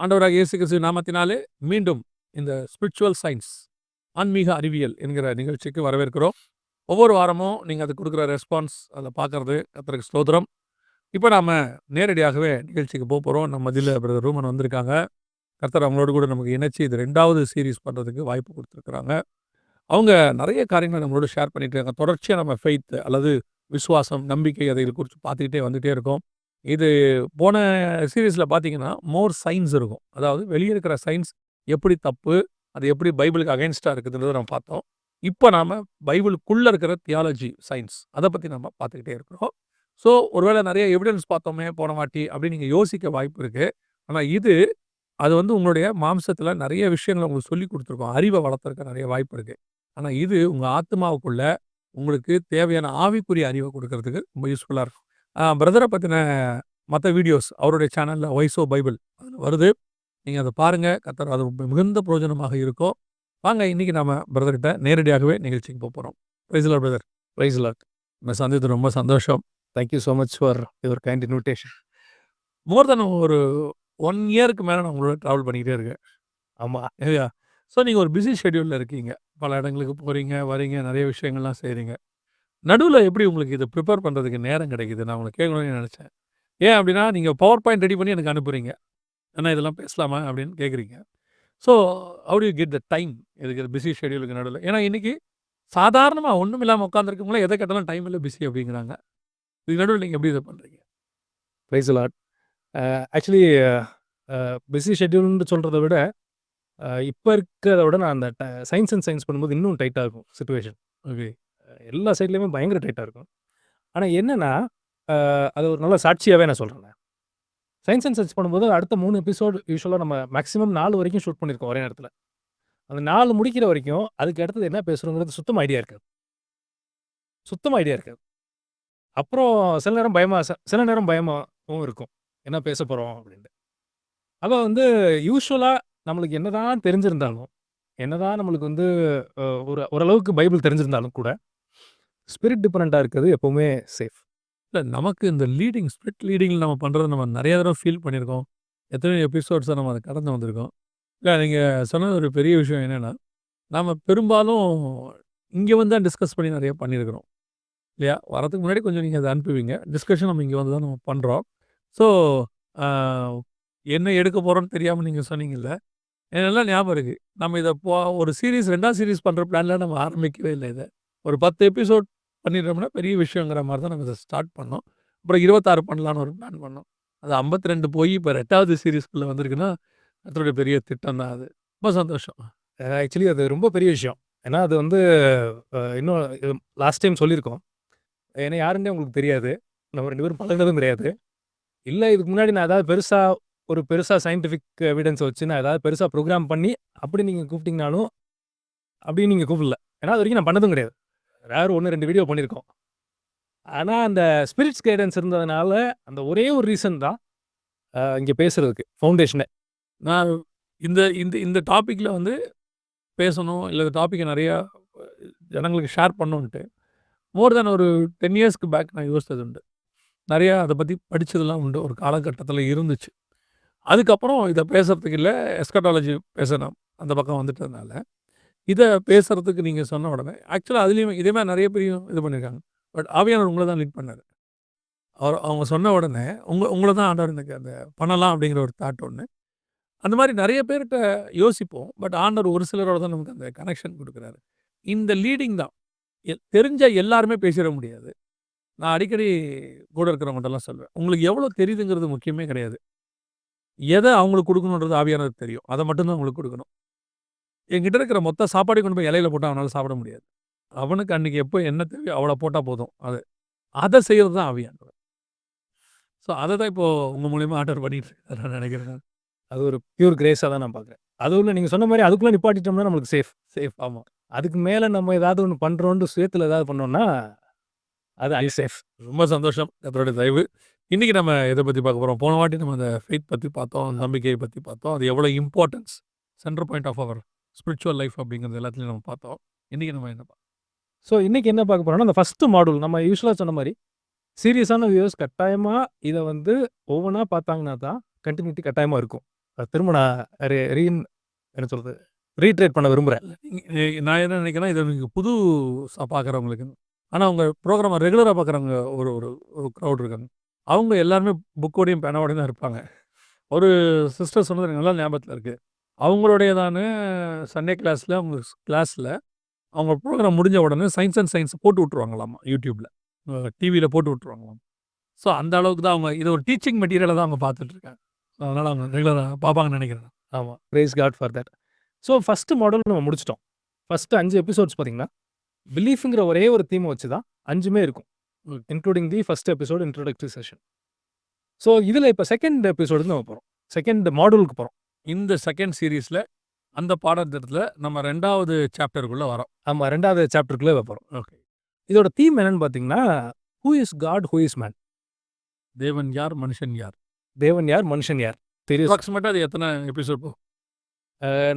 ஆண்டவராக இயேசு கிறிஸ்து நாமத்தினாலே மீண்டும் இந்த ஸ்பிரிச்சுவல் சயின்ஸ் ஆன்மீக அறிவியல் என்கிற நிகழ்ச்சிக்கு வரவேற்கிறோம். ஒவ்வொரு வாரமும் நீங்கள் அது கொடுக்குற ரெஸ்பான்ஸ் அதை பார்க்கறது கத்தருக்கு ஸ்தோத்திரம். இப்போ நாம் நேரடியாகவே நிகழ்ச்சிக்கு போக போகிறோம் நம்ம மதியில் பிரதர் ரூமன் வந்திருக்காங்க. கர்த்தர் அவங்களோட கூட நமக்கு இணைச்சி இது ரெண்டாவது சீரீஸ் பண்ணுறதுக்கு வாய்ப்பு கொடுத்துருக்குறாங்க. அவங்க நிறைய காரியங்களை நம்மளோட ஷேர் பண்ணிட்டு இருக்காங்க. தொடர்ச்சியாக நம்ம ஃபெய்த் அல்லது விசுவாசம் நம்பிக்கை அதை குறித்து பார்த்துக்கிட்டே வந்துகிட்டே இருக்கோம். இது போன சீரீஸில் பார்த்தீங்கன்னா மோர் சயின்ஸ் இருக்கும். அதாவது வெளியே இருக்கிற சயின்ஸ் எப்படி தப்பு அது எப்படி பைபிளுக்கு அகைன்ஸ்டாக இருக்குதுன்றதை நம்ம பார்த்தோம். இப்போ நாம் பைபிளுக்குள்ளே இருக்கிற தியாலஜி சயின்ஸ் அதை பற்றி நம்ம பார்த்துக்கிட்டே இருக்கிறோம். ஸோ ஒருவேளை நிறைய எவிடன்ஸ் பார்த்தோமே போன வாட்டி அப்படின்னு நீங்கள் யோசிக்க வாய்ப்பு இருக்குது ஆனால் இது அது வந்து உங்களுடைய மாம்சத்தில் நிறைய விஷயங்களை உங்களுக்கு சொல்லி கொடுத்துருக்கோம். அறிவை வளர்த்துருக்க நிறைய வாய்ப்பு இருக்குது ஆனால் இது உங்கள் ஆத்மாவுக்குள்ளே உங்களுக்கு தேவையான ஆவிக்குரிய அறிவை கொடுக்கறதுக்கு ரொம்ப யூஸ்ஃபுல்லாக இருக்கும். பிரதரை பற்றின மற்ற வீடியோஸ் அவருடைய சேனலில் ஒய்ஸோ பைபிள் அதில் வருது. நீங்கள் அதை பாருங்கள் கத்தர் அது மிகுந்த பிரயோஜனமாக இருக்கும் வாங்க இன்றைக்கி நம்ம பிரதர்கிட்ட நேரடியாகவே நிகழ்ச்சிக்கு போக போகிறோம் ப்ரைஸ்லாட் பிரதர் ப்ரைஸ்லாட் நம்ம சந்தித்து ரொம்ப சந்தோஷம். Thank you so much for your kind invitation more than ஒரு ஒன் இயருக்கு மேலே நான் உங்களோட ட்ராவல் பண்ணிக்கிட்டே இருக்கேன். ஆமாம் இல்லையா? ஸோ நீங்கள் ஒரு பிஸி ஷெட்யூலில் இருக்கீங்க. பல இடங்களுக்கு போகிறீங்க வரீங்க நிறைய விஷயங்கள்லாம் செய்கிறீங்க நடுவில் எப்படி உங்களுக்கு இதை ப்ரிப்பேர் பண்ணுறதுக்கு நேரம் கிடைக்குது? நான் உங்களுக்கு கேட்கணும்னு நினச்சேன். ஏன் அப்படின்னா நீங்கள் பவர் பாயிண்ட் ரெடி பண்ணி எனக்கு அனுப்புகிறீங்க ஏன்னா இதெல்லாம் பேசலாமா அப்படின்னு கேட்குறீங்க. So how you get the time இதுக்கு பிஸி ஷெட்யூலுக்கு நடுவில்? ஏன்னா இன்றைக்கி சாதாரணமாக ஒன்றும் இல்லாமல் உட்காந்துருக்கவங்களே எதை கேட்டாலும் டைம் இல்லை பிஸி அப்படிங்கிறாங்க. இதுக்கு நடுவில் நீங்கள் எப்படி இதை பண்ணுறீங்க ப்ரைஸ் லாட் ஆக்சுவலி பிஸி ஷெட்யூல்னு சொல்கிறத விட இப்போ இருக்கிறத விட நான் அந்த சயின்ஸ் அண்ட் சயின்ஸ் பண்ணும்போது இன்னும் டைட்டாக இருக்கும் சுச்சுவேஷன் ஓகே எல்லா சைட்லேயுமே பயங்கர டைட்டாக இருக்கும். ஆனால் என்னென்னா அது ஒரு நல்ல சாட்சியாகவே நான் சொல்கிறேன் சயின்ஸ் அண்ட் சர்ச் பண்ணும்போது அடுத்த மூணு எபிசோடு யூஸ்வலாக நம்ம மேக்ஸிமம் நாலு வரைக்கும் ஷூட் பண்ணியிருக்கோம் ஒரே நேரத்தில். அந்த நாலு முடிக்கிற வரைக்கும் அதுக்கு அடுத்தது என்ன பேசுகிறோங்கிறது சுத்தம் ஐடியா இருக்காது சுத்தம் ஐடியா இருக்காது அப்புறம் சில நேரம் பயமாக சில நேரம் பயமாகவும் இருக்கும். என்ன பேச போகிறோம் அப்படின்ட்டு. அப்போ வந்து யூஸ்வலாக நம்மளுக்கு என்னதான் தெரிஞ்சிருந்தாலும் என்னதான் நம்மளுக்கு வந்து ஒரு ஓரளவுக்கு பைபிள் தெரிஞ்சிருந்தாலும் கூட ஸ்பிரிட் டிஃபரெண்ட்டாக இருக்கிறது எப்போவுமே சேஃப் இல்லை நமக்கு இந்த லீடிங் ஸ்பிரிட் லீடிங்கில் நம்ம பண்ணுறத நம்ம நிறைய தடவை ஃபீல் பண்ணியிருக்கோம். எத்தனை எபிசோட்ஸை நம்ம அதை கடந்து வந்திருக்கோம். இல்லை நீங்கள் சொன்னது ஒரு பெரிய விஷயம் என்னென்னா நம்ம பெரும்பாலும் இங்கே வந்து தான் டிஸ்கஸ் பண்ணி நிறைய பண்ணியிருக்கிறோம். இல்லையா? வரதுக்கு முன்னாடி கொஞ்சம் நீங்கள் அதை அனுப்புவீங்க. டிஸ்கஷன் நம்ம இங்கே வந்து தான் நம்ம பண்ணுறோம் ஸோ என்ன எடுக்க போகிறோன்னு தெரியாமல் நீங்கள் சொன்னீங்கல்ல என்னெல்லாம் ஞாபகம் இருக்குது நம்ம இதை போ ஒரு சீரீஸ் ரெண்டாம் சீரீஸ் பண்ணுற பிளானில் நம்ம ஆரம்பிக்கவே இல்லை இதை. ஒரு பத்து எபிசோட் பண்ணிடுறோம்னா பெரிய விஷயங்கிற மாதிரி தான் நம்ம இதை ஸ்டார்ட் பண்ணோம். அப்புறம் இருபத்தாறு பண்ணலான்னு ஒரு பிளான் பண்ணோம். அது ஐம்பத்தி ரெண்டு போய் இப்போ ரெட்டாவது சீரீஸ்க்குள்ளே வந்திருக்குன்னா அதோடைய பெரிய திட்டம் தான் அது. ரொம்ப சந்தோஷம். ஆக்சுவலி அது ரொம்ப பெரிய விஷயம். ஏன்னா அது வந்து இன்னும் லாஸ்ட் டைம் சொல்லியிருக்கோம். ஏன்னா யாருன்னே உங்களுக்கு தெரியாது. நம்ம ரெண்டு பேரும் பழகினதும் தெரியாது இல்லை இதுக்கு முன்னாடி நான் ஏதாவது பெருசாக ஒரு பெருசாக சயின்டிஃபிக் எவிடன்ஸ் வச்சு நான் ஏதாவது பெருசாக ப்ரோக்ராம் பண்ணி அப்படி நீங்கள் கூப்பிட்டிங்கனாலும் அப்படி நீங்கள் கூப்பிடல. ஏன்னா அது வரைக்கும் நான் பண்ணதும் கிடையாது. வேறு ஒன்று ரெண்டு வீடியோ பண்ணியிருக்கோம் ஆனால் அந்த ஸ்பிரிட்ஸ் கைடன்ஸ் இருந்ததுனால அந்த ஒரே ஒரு ரீசன் தான் இங்கே பேசுகிறதுக்கு ஃபவுண்டேஷனை நான் இந்த இந்த இந்த டாப்பிக்கில் வந்து பேசணும் இல்லை இந்த டாப்பிக்கை நிறையா ஜனங்களுக்கு ஷேர் பண்ணணுன்ட்டு மோர் தென் ஒரு டென் இயர்ஸ்க்கு பேக் நான் யோசித்தது உண்டு. நிறையா அதை பற்றி படித்ததெல்லாம் உண்டு ஒரு காலகட்டத்தில் இருந்துச்சு. அதுக்கப்புறம் இதை பேசுகிறதுக்கு இல்லை எஸ்கட்டாலஜி பேசணும் அந்த பக்கம் வந்துட்டதுனால. இதை பேசுகிறதுக்கு நீங்கள் சொன்ன உடனே ஆக்சுவலாக அதுலேயும் இதே மாதிரி நிறைய பேரையும் இது பண்ணியிருக்காங்க பட் ஆவியானவர் உங்களை தான் லீட் பண்ணார். அவர் அவங்க சொன்ன உடனே உங்கள் உங்களை தான் ஆண்டவர் எனக்கு அந்த பண்ணலாம் அப்படிங்கிற ஒரு தாட் ஒன்று அந்த மாதிரி நிறைய பேர்கிட்ட யோசிப்போம். பட் ஆண்டவர் ஒரு சிலரோட தான் நமக்கு அந்த கனெக்ஷன் கொடுக்குறாரு. இந்த லீடிங் தான். தெரிஞ்ச எல்லாருமே பேசிட முடியாது. நான் அடிக்கடி கூட இருக்கிறவங்கள்ட்டலாம் சொல்வேன் உங்களுக்கு எவ்வளோ தெரியுதுங்கிறது முக்கியமே கிடையாது. எதை அவங்களுக்கு கொடுக்கணுன்றது ஆவியானது தெரியும். அதை மட்டும்தான் அவங்களுக்கு கொடுக்கணும். என்கிட்ட இருக்கிற மொத்த சாப்பாடு கொண்டு போய் இலையில போட்டால் அவனால் சாப்பிட முடியாது. அவனுக்கு அன்றைக்கி எப்போ என்ன தேவையோ அவ்வளோ போட்டால் போதும். அது அதை செய்கிறது தான் ஆவியானவர் ஸோ அதை தான் இப்போது உங்கள் மூலியமாக ஆர்டர் பண்ணிட்டு நான் நினைக்கிறேன் அது ஒரு பியூர் கிரேஸாக தான் நான் பார்க்குறேன். அதுக்குள்ள நீங்கள் சொன்ன மாதிரி அதுக்குள்ளே நிப்பாட்டிட்டோம்னா நம்மளுக்கு சேஃப் சேஃப் ஆமாம் அதுக்கு மேலே நம்ம ஏதாவது ஒன்று பண்ணுறோன்ட்டு சுயத்தில் ஏதாவது பண்ணோம்னா அது அன்சேஃப் ரொம்ப சந்தோஷம் அதோட தயவு. இன்றைக்கி நம்ம எதை பற்றி பார்க்க போகிறோம் போன வாட்டி நம்ம அந்த ஃபெய்த் பற்றி பார்த்தோம் நம்பிக்கையை பற்றி பார்த்தோம். அது எவ்வளோ importance centre point of our spiritual life அப்படிங்கிறது எல்லாத்துலையும் நம்ம பார்த்தோம் இன்றைக்கி நம்ம என்ன ஸோ இன்றைக்கி என்ன பார்க்க போகிறோம்னா அந்த ஃபஸ்ட்டு மாடல் நம்ம யூஸ்வலாக சொன்ன மாதிரி சீரியஸான வியூஸ் கட்டாயமாக இதை வந்து ஒவ்வொன்றா பார்த்தாங்கன்னா தான் கண்டினியூட்டி கட்டாயமாக இருக்கும் அ திரும்ப நான் ரீ ரீன் என்ன சொல்றது? ரீட்ரேட் பண்ண விரும்புறேன். எ நான் என்ன நினைக்கிறேன்னா, இது நீங்க புதுசா பார்க்குறவங்களுக்கு. ஆனா உங்க ப்ரோகிராம ரெகுலரா பார்க்குறவங்க ஒரு ஒரு ஒரு க்ரவுட் இருக்காங்க. அவங்க எல்லாருமே புக்கோடையும், பேனாவோடையும் தான் இருப்பாங்க. ஒரு சிஸ்டர் சொன்னது எனக்கு நல்லா ஞாபகத்துல இருக்கு. அவங்களுடையதான சண்டே கிளாஸ்ல அவங்க கிளாஸ்ல அவங்க ப்ரோகிராம் முடிஞ்ச உடனே சயன்ஸ் அண்ட் சயன்ஸ் போட்டு விட்டுருவாங்களாமா யூடியூப்ல. அ டிவில போட்டு விட்டுருவாங்களாம். ஸோ அந்த அளவுக்கு தான் அவங்க இது ஒரு டீச்சிங் மெட்டீரியலா தான் அவங்க பார்த்துட்டு இருக்காங்க. அதனால அவங்க ரெகுலரா பார்ப்பாங்கன்னு நினைக்கிறேன். ஆமா. Praise God for that. So first model நம்ம முடிச்சுட்டோம். ஃபர்ஸ்ட் 5 எபிசோட்ஸ் பார்த்தீங்கன்னா, பிலீஃப்ங்கிற ஒரே ஒரு தீம வச்சு தான் 5மே இருக்கும். Including the first episode introductory session. So இதுல இப்ப செகண்ட் எபிசோடுக்கு நம்ம போறோம். செகண்ட் மாடியூலுக்கு போறோம். இந்த செகண்ட் சீரிஸ்ல அந்த பாடத்திட்டத்துல நம்ம 2வது சாப்டருக்குள்ள வரோம். ஆமா 2வது சாப்டருக்குள்ள போறோம். ஓகே. இதோட தீம் என்னன்னு பார்த்தீங்கன்னா, who is God? Who is man? தேவன் யார்? மனுஷன் யார்? தேவன் யார்? மனுஷன் யார்? தெரியும். அப்ராக்ஸிமேட்டா அது எத்தன எபிசோட் போகும்?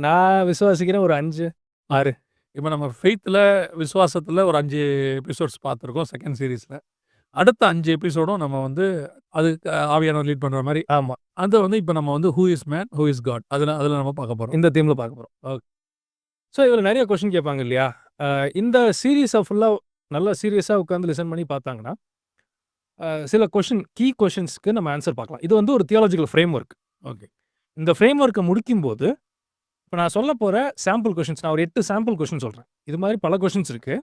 நான் விசுவாசிக்கிறேன் ஒரு 5, 6. இப்ப நம்ம ஃபெய்த்ல, விசுவாசத்துல ஒரு 5 எபிசோட்ஸ் பார்த்துருக்கோம் செகண்ட் சீரிஸ்ல. அடுத்த 5 எபிசோடும் நம்ம வந்து அது ஆவியானவர் லீட் பண்ற மாரி ஆமா. அத வந்து இப்ப நம்ம வந்து who is man? Who is God? அதுல அதுல நம்ம பார்க்க போறோம். இந்த தீம்ல பார்க்க போறோம். ஓகே. ஸோ இதுல நெறைய கொஸ்டின் கேட்பாங்க இல்லையா? இந்த சீரிஸ ஃபுல்லா நல்லா சீரியஸா உட்கார்ந்து லிசன் பண்ணி பார்த்தாங்கன்னா, சில கொஸ்டின் கீ கொஸ்டின்ஸ்க்கு நம்ம ஆன்சர் பார்க்கலாம். இது வந்து ஒரு தியாலஜிக்கல் ஃப்ரேம் ஒர்க். ஓகே. இந்த ஃப்ரேம் ஒர்க்க முடிக்கும்போது, இப்ப நான் சொல்லப் போற சாம்பிள் கொஸ்டின்ஸ் நான் ஒரு 8 சாம்பிள் கொஸ்டின் சொல்றேன். இது மாரி பல கொஸ்டின்ஸ் இருக்கு.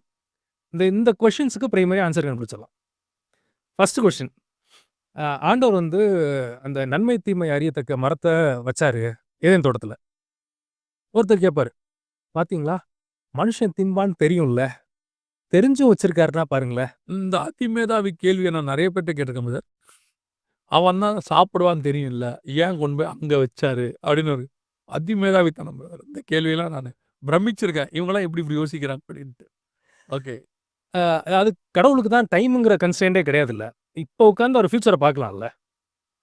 இந்த இந்த கொஸ்டின்ஸ்க்கு பிரைமரி ஆன்சர் கண்டுபிடிச்சிடலாம். First question. அ ஆண்டவர் வந்து அந்த நன்மை, தீமை அறியத்தக்க மரத்த வச்சாரு ஏதேன் தோட்டத்துல. ஒருத்தர் கேட்பாரு. பார்த்தீங்களா? மனுஷன் திம்பான்னு தெரியும்ல. தெரிஞ்சும் வச்சிருக்காருன்னா பாருங்களேன். இந்த அதிமேதாவி கேள்விய நான் நெறைய பேர்ட்ட கேட்டுருக்கேன் பிரதர். அவன் தான் சாப்பிடுவான்னு தெரியும்ல. ஏன் கொண்டு போய் அங்க வச்சாரு? அப்படின்னு ஒரு அதிமேதாவித்தனம் பிரதர். இந்த கேள்வியெல்லாம் நானு பிரமிச்சிருக்கேன். இவங்கலாம் எப்படி இப்படி யோசிக்கிறாங்க அப்படின்ட்டு. ஓகே. அ அது கடவுளுக்கு தான் டைம்ங்கிற கன்ஸ்ட்ரெயின்ட்டே கிடையாதுல்ல. இப்போ உட்கார்ந்து அவர் ஃபியூச்சர பார்க்கலாம்ல.